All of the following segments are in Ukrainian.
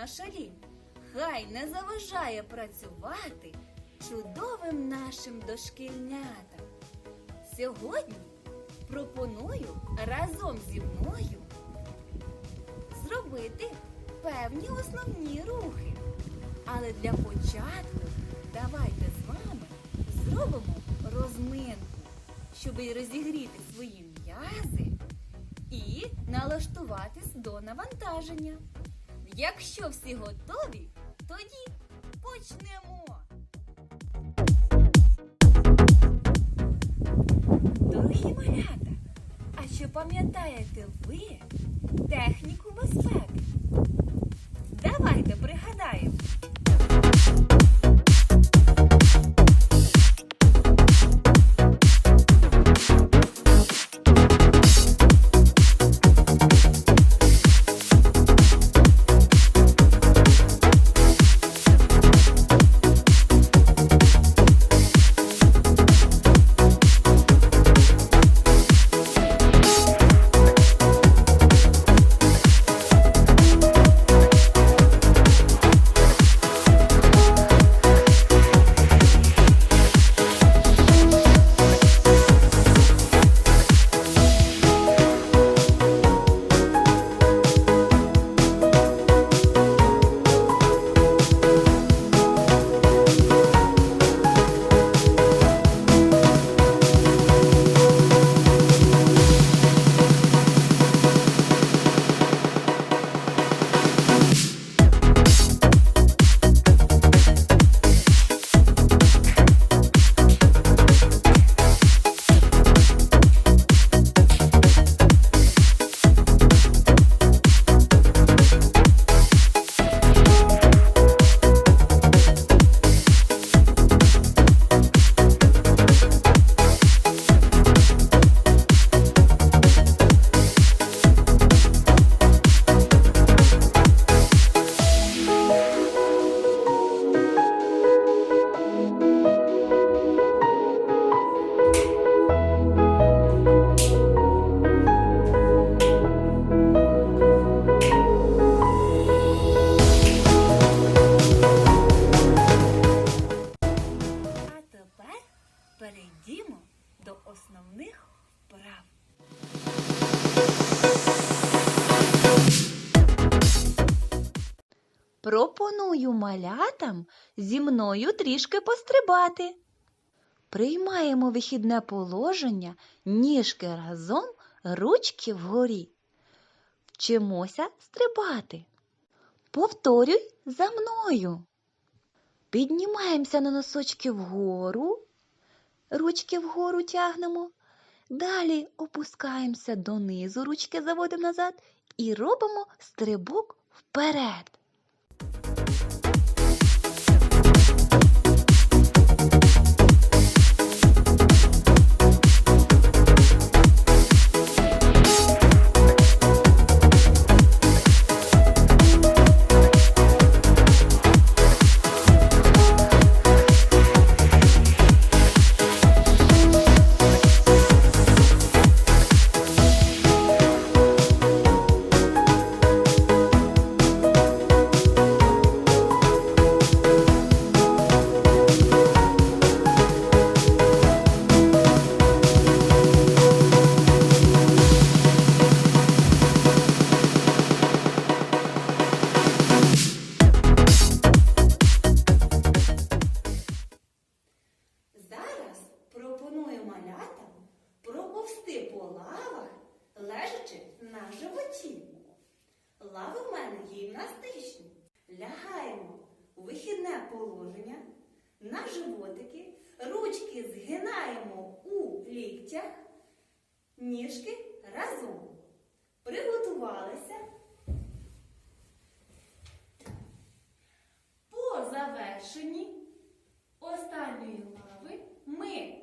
наша лінь хай не заважає працювати чудовим нашим дошкільнятам. Сьогодні пропоную разом зі мною зробити певні основні рухи. Але для початку давайте з вами зробимо розминку, щоб розігріти свої м'язи і налаштуватись до навантаження. Якщо всі готові, тоді почнемо. Дорогі малята, а чи пам'ятаєте ви техніку безпеки? Давайте Пропоную малятам зі мною трішки пострибати. Приймаємо вихідне положення, ніжки разом, ручки вгорі. Вчимося стрибати. Повторюй за мною. Піднімаємося на носочки вгору, ручки вгору тягнемо. Далі опускаємося донизу, ручки заводимо назад і робимо стрибок вперед. На животі. Лави в мене гімнастичні. Лягаємо у вихідне положення на животики, ручки згинаємо у ліктях, ніжки разом. Приготувалися. По завершенні останньої лави ми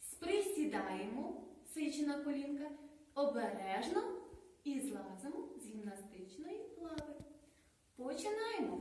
сприсідаємо, сичі на колінка, обережно і злазимо з гімнастичної лави. Починаємо.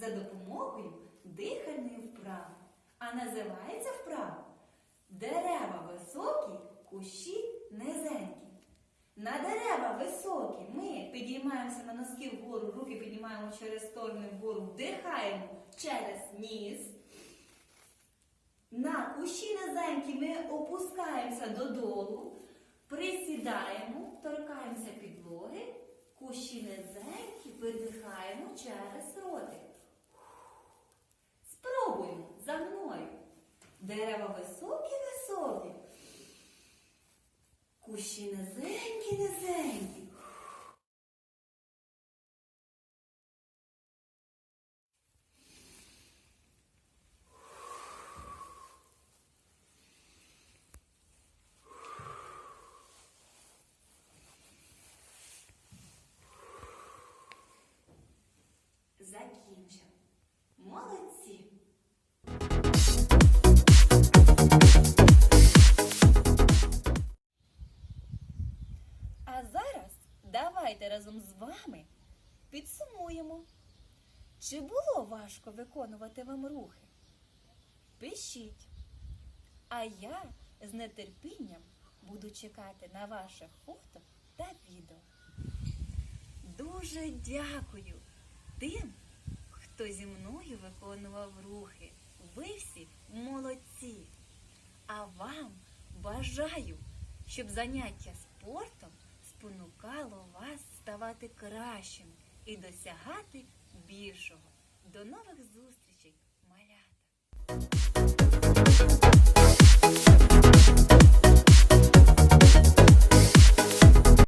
За допомогою дихальної вправи. А називається вправа Дерева високі, кущі низенькі. На дерева високі ми підіймаємося на носки вгору, руки піднімаємо через сторони вгору, вдихаємо через ніс. На кущі низенькі ми опускаємося додолу, присідаємо, торкаємося підлоги, кущі низенькі видихаємо через ротик. За мною. Дерева високі, високі. Кущі низенькі, низенькі. Закінчив. Молодці. З вами підсумуємо. Чи було важко виконувати вам рухи? Пишіть. А я з нетерпінням буду чекати на ваше фото та відео. Дуже дякую тим, хто зі мною виконував рухи. Ви всі молодці. А вам бажаю, щоб заняття спортом спонукало вас ставати кращим і досягати більшого. До нових зустрічей, малята!